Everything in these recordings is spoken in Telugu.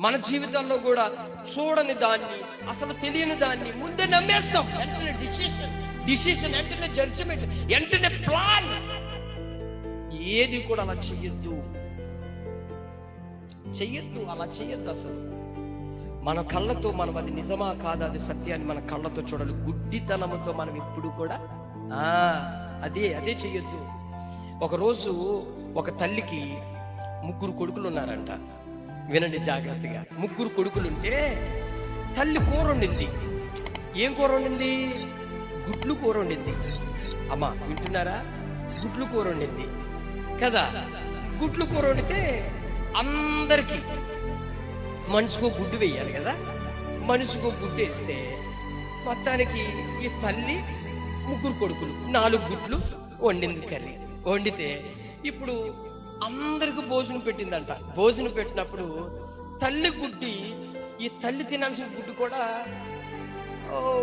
మన జీవితంలో కూడా చూడని దాన్ని అసలు తెలియని దాన్ని ముందే నమ్మేస్తాం. వెంటనే డిసిషన్ డిసిషన్ వెంటనే జడ్జిమెంట్ వెంటనే ప్లాన్ ఏది కూడా అలా చెయ్యొద్దు. చెయ్యొద్దు అలా చెయ్యొద్దు అసలు. మన కళ్ళతో మనం అది నిజమా కాదా అది సత్యాన్ని మన కళ్ళతో చూడాలి. గుడ్డితనంతో మనం ఎప్పుడు కూడా ఆ అదే అదే చెయ్యొద్దు. ఒకరోజు ఒక తల్లికి ముగ్గురు కొడుకులు ఉన్నారంట. వినండి జాగ్రత్తగా. ముగ్గురు కొడుకులుంటే తల్లి కూర వండింది ఏం కూర వండింది గుడ్లు కూర వండింది అమ్మా వింటున్నారా? గుడ్లు కూర వండింది కదా? గుడ్లు కూర వండితే అందరికీ మనిషికో గుడ్డు వేయాలి కదా? మనిషికో గుడ్డు వేస్తే మొత్తానికి ఈ తల్లి ముగ్గురు కొడుకులు నాలుగు గుడ్లు వండింది కర్రీ. వండితే ఇప్పుడు అందరికి భోజనం పెట్టిందంట. భోజనం పెట్టినప్పుడు తల్లి గుడ్డి ఈ తల్లి తినాల్సిన గుడ్డు కూడా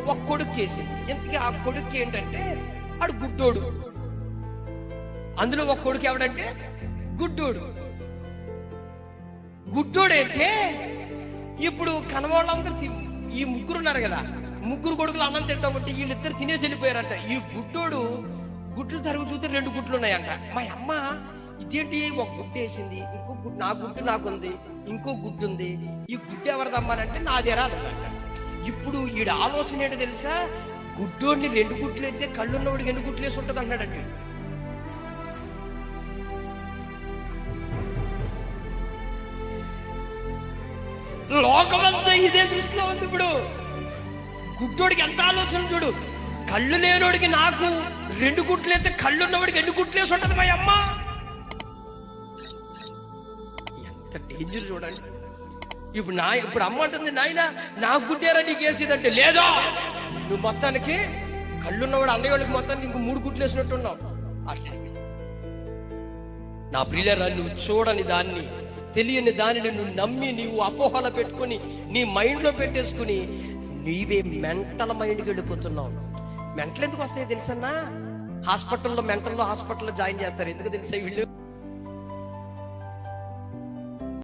ఒక కొడుకు వేసింది ఇంతకీ ఆ కొడుకు ఏంటంటే ఆడు గుడ్డోడు. అందులో ఒక కొడుకు ఎవడంటే గుడ్డోడు. గుడ్డోడైతే ఇప్పుడు కనవాళ్ళందరూ తి- ఈ ముగ్గురు ఉన్నారు కదా ముగ్గురు కొడుకులు అన్నం తింటాం బట్టి వీళ్ళిద్దరు తినేసి వెళ్ళిపోయారంట. ఈ గుడ్డోడు గుడ్లు తరుగు చూస్తే రెండు గుడ్లు ఉన్నాయంట మా అమ్మ ఇదేంటి ఒక గుడ్డు వేసింది ఇంకో గుడ్డు నా గుడ్డు నాకుంది ఇంకో గుడ్డు ఉంది. ఈ గుడ్డు ఎవరిదమ్మానంటే నాదేరా అన్నదంట ఇప్పుడు ఈడ ఆలోచన ఏంటో తెలుసా? గుడ్డోడిని రెండు గుడ్లు అయితే కళ్ళున్నవాడికి ఎన్ని గుడ్లు వేసి ఉంటుంది అన్నాడంటే లోకమంతా ఇదే దృష్టిలో ఉంది ఇప్పుడు. గుడ్డోడికి ఎంత ఆలోచన చూడు. కళ్ళు లేనోడికి నాకు రెండు గుడ్లు అయితే కళ్ళు ఉన్నవాడికి ఎన్ని గుడ్లు వేసి ఉంటుంది మా అమ్మ? ఎంత డేంజర్ చూడండి. ఇప్పుడు నా ఇప్పుడు అమ్మ అంటుంది నాయన నాకు గుడ్డేరా నీకు వేసేదంటే లేదో? నువ్వు మొత్తానికి కళ్ళున్నవాడు అన్నయ్య వాళ్ళకి మొత్తానికి ఇంకో మూడు గుట్లు వేసినట్టున్నావు. అట్లా. నా ప్రియులరా నువ్వు చూడని దాన్ని తెలియని దానిని నువ్వు నమ్మి నీవు అపోహలు పెట్టుకొని నీ మైండ్లో పెట్టేసుకుని నీవే మెంటల్ మైండ్కి వెళ్ళిపోతున్నావు. మెంటల్ ఎందుకు వస్తాయో తెలుసన్నా హాస్పిటల్లో మెంటల్లో హాస్పిటల్లో జాయిన్ చేస్తారు. ఎందుకు తెలుసా వీళ్ళు?